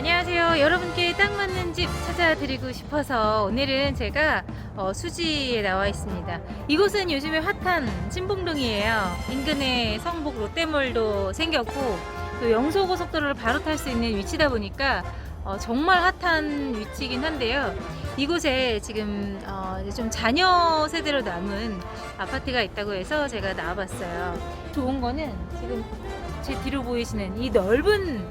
안녕하세요. 여러분께 딱 맞는 집 찾아드리고 싶어서 오늘은 제가 어, 수지에 나와 있습니다. 이곳은 요즘에 핫한 신봉동이에요. 인근에 성북 롯데몰도 생겼고 또 영서고속도로를 바로 탈 수 있는 위치다 보니까 어, 정말 핫한 위치이긴 한데요. 이곳에 지금 어, 좀 자녀 세대로 남은 아파트가 있다고 해서 제가 나와봤어요. 좋은 거는 지금 제 뒤로 보이시는 이 넓은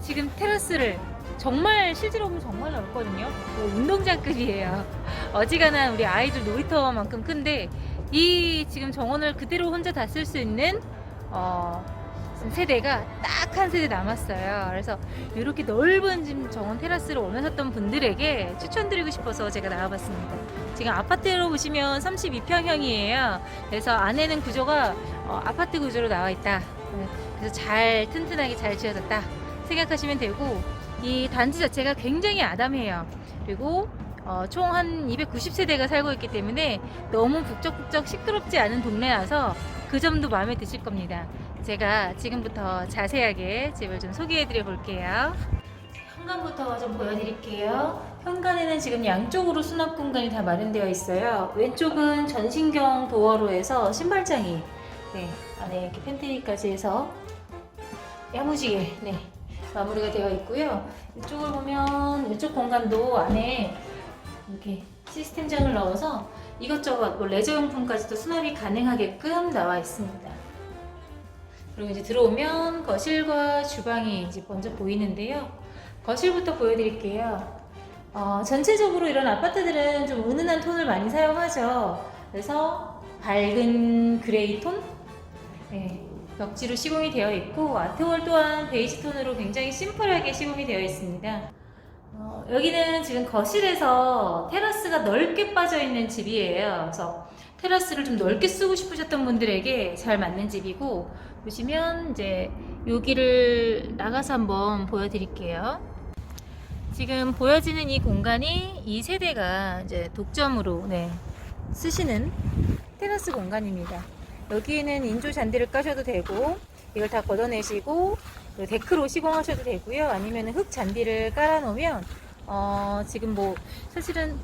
지금 테라스를 정말 실제로 보면 정말 넓거든요. 뭐 운동장급이에요. 어지간한 우리 아이들 놀이터만큼 큰데 이 지금 정원을 그대로 혼자 다 쓸 수 있는 어, 세대가 딱 한 세대 남았어요. 그래서 이렇게 넓은 지금 정원 테라스를 원하셨던 분들에게 추천드리고 싶어서 제가 나와봤습니다. 지금 아파트로 보시면 32평형이에요. 그래서 안에는 구조가 어, 아파트 구조로 나와 있다. 네, 그래서 잘 튼튼하게 잘 지어졌다 생각하시면 되고 이 단지 자체가 굉장히 아담해요. 그리고 어, 총 한 290세대가 살고 있기 때문에 너무 북적북적 시끄럽지 않은 동네라서 그 점도 마음에 드실 겁니다. 제가 지금부터 자세하게 집을 좀 소개해 드려 볼게요. 현관부터 좀 보여드릴게요. 현관에는 지금 양쪽으로 수납 공간이 다 마련되어 있어요. 왼쪽은 전신경 도어로 해서 신발장이 네, 안에 이렇게 팬트리까지 해서 야무지게 네, 마무리가 되어 있고요. 이쪽을 보면 이쪽 공간도 안에 이렇게 시스템장을 넣어서 이것저것 뭐 레저용품까지도 수납이 가능하게끔 나와 있습니다. 그리고 이제 들어오면 거실과 주방이 이제 먼저 보이는데요. 거실부터 보여드릴게요. 어, 전체적으로 이런 아파트들은 좀 은은한 톤을 많이 사용하죠. 그래서 밝은 그레이 톤, 네, 벽지로 시공이 되어 있고 아트월 또한 베이지 톤으로 굉장히 심플하게 시공이 되어 있습니다. 어, 여기는 지금 거실에서 테라스가 넓게 빠져 있는 집이에요. 그래서 테라스를 좀 넓게 쓰고 싶으셨던 분들에게 잘 맞는 집이고 보시면 이제 여기를 나가서 한번 보여드릴게요. 지금 보여지는 이 공간이 이 세대가 이제 독점으로 네, 쓰시는 테라스 공간입니다. 여기에는 인조 잔디를 까셔도 되고 이걸 다 걷어내시고 그 데크로 시공하셔도 되고요. 아니면 흙 잔디를 깔아 놓으면 어, 지금 뭐 사실은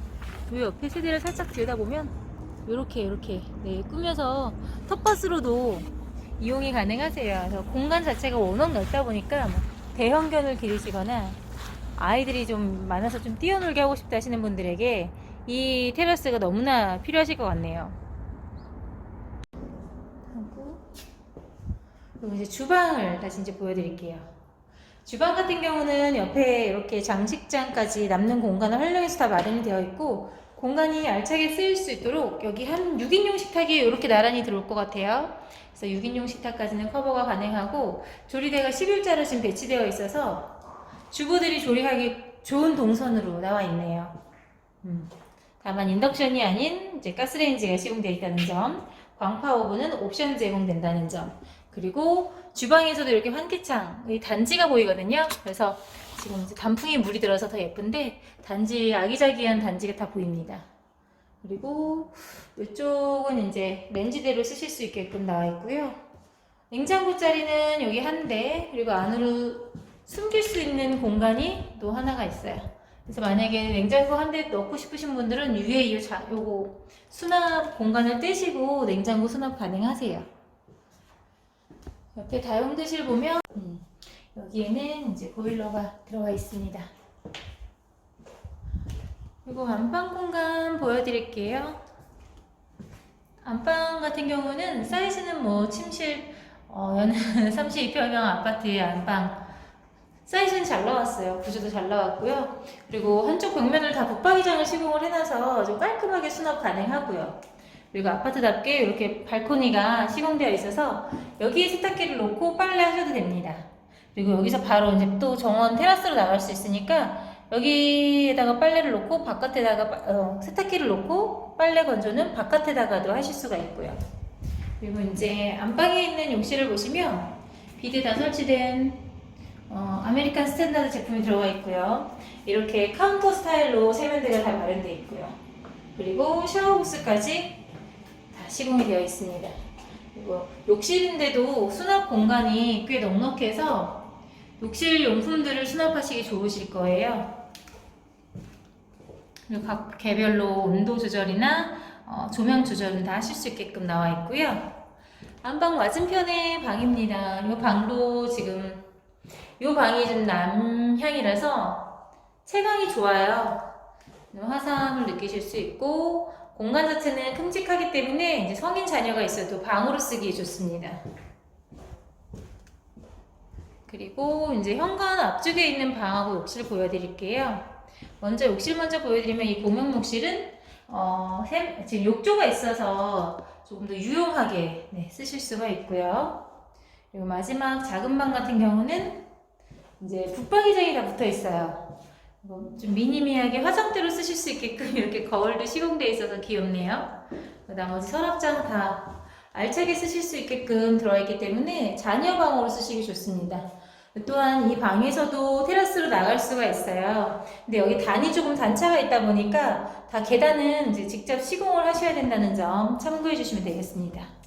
이 옆에 세대를 살짝 들여다보면 이렇게 이렇게 네, 꾸며서 텃밭으로도 이용이 가능하세요. 그래서 공간 자체가 워낙 넓다 보니까 뭐 대형견을 기르시거나 아이들이 좀 많아서 좀 뛰어놀게 하고 싶다 하시는 분들에게 이 테라스가 너무나 필요하실 것 같네요. 하고 그리고 이제 주방을 다시 이제 보여드릴게요. 주방 같은 경우는 옆에 이렇게 장식장까지 남는 공간을 활용해서 다 마련이 되어 있고 공간이 알차게 쓰일 수 있도록 여기 한 6인용 식탁이 이렇게 나란히 들어올 것 같아요. 그래서 6인용 식탁까지는 커버가 가능하고 조리대가 11자로 지금 배치되어 있어서 주부들이 조리하기 좋은 동선으로 나와 있네요. 음. 다만 인덕션이 아닌 이제 가스레인지가 시공되어 있다는 점, 광파 오븐은 옵션 제공된다는 점, 그리고 주방에서도 이렇게 환기창, 이 단지가 보이거든요. 그래서 지금 이제 단풍이 물이 들어서 더 예쁜데 단지 아기자기한 단지가 다 보입니다. 그리고 이쪽은 이제 렌즈대로 쓰실 수 있게끔 나와 있고요. 냉장고 자리는 여기 한 대, 그리고 안으로 숨길 수 있는 공간이 또 하나가 있어요. 그래서 만약에 냉장고 한 대 넣고 싶으신 분들은 위에 이 자, 요거 수납 공간을 떼시고 냉장고 수납 가능하세요. 옆에 다용도실 보면 음, 여기에는 이제 보일러가 들어가 있습니다. 그리고 안방 공간 보여드릴게요. 안방 같은 경우는 사이즈는 뭐 침실 어, 연 32평형 아파트의 안방 사이즈는 잘 나왔어요. 구조도 잘 나왔고요. 그리고 한쪽 벽면을 다 붙박이장을 시공을 해놔서 좀 깔끔하게 수납 가능하고요. 그리고 아파트답게 이렇게 발코니가 시공되어 있어서 여기에 세탁기를 놓고 빨래 하셔도 됩니다. 그리고 여기서 바로 이제 또 정원 테라스로 나갈 수 있으니까 여기에다가 빨래를 놓고 바깥에다가 빠- 어, 세탁기를 놓고 빨래 건조는 바깥에다가도 하실 수가 있고요. 그리고 이제 안방에 있는 욕실을 보시면 비드 다 설치된 어, 아메리칸 스탠다드 제품이 들어가 있고요. 이렇게 카운터 스타일로 세면대가 다 마련되어 있고요. 그리고 샤워부스까지 다 시공이 되어 있습니다. 그리고 욕실인데도 수납 공간이 꽤 넉넉해서 욕실 용품들을 수납하시기 좋으실 거예요. 그리고 각 개별로 온도 조절이나 어, 조명 조절은 다 하실 수 있게끔 나와 있고요. 안방 맞은편에 방입니다. 이 방도 지금 이 방이 좀 남향이라서 채광이 좋아요. 화사함을 느끼실 수 있고 공간 자체는 큼직하기 때문에 이제 성인 자녀가 있어도 방으로 쓰기 좋습니다. 그리고 이제 현관 앞쪽에 있는 방하고 욕실 보여드릴게요. 먼저 욕실 먼저 보여드리면 이 공용 욕실은 어, 샘- 지금 욕조가 있어서 조금 더 유용하게 네, 쓰실 수가 있고요. 그리고 마지막 작은 방 같은 경우는 이제 붙박이장이 다 붙어 있어요. 이거 좀 미니미하게 화장대로 쓰실 수 있게끔 이렇게 거울도 시공되어 있어서 귀엽네요. 그 나머지 서랍장 다 알차게 쓰실 수 있게끔 들어와 있기 때문에 자녀 방으로 쓰시기 좋습니다. 또한 이 방에서도 테라스로 나갈 수가 있어요. 근데 여기 단이 조금 단차가 있다 보니까 다 계단은 직접 시공을 하셔야 된다는 점 참고해 주시면 되겠습니다.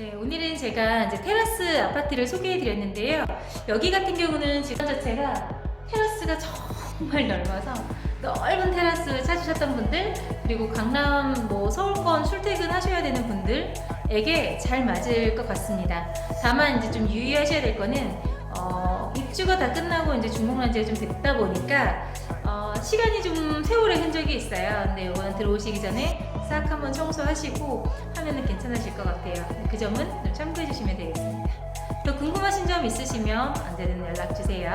네, 오늘은 제가 이제 테라스 아파트를 소개해 드렸는데요. 여기 같은 경우는 지금 자체가 테라스가 정말 넓어서 넓은 테라스 찾으셨던 분들 그리고 강남 뭐 서울권 출퇴근 하셔야 되는 분들에게 잘 맞을 것 같습니다. 다만 이제 좀 유의하셔야 될 거는 어, 입주가 다 끝나고 이제 중공난 지가 좀 됐다 보니까 어, 시간이 좀 세월의 흔적이 있어요. 근데 이거는 들어오시기 전에 싹 한번 청소하시고 하면은 괜찮으실 것 같아요. 그 점은 좀 참고해 주시면 되겠습니다. 또 궁금하신 점 있으시면 언제든 연락 주세요.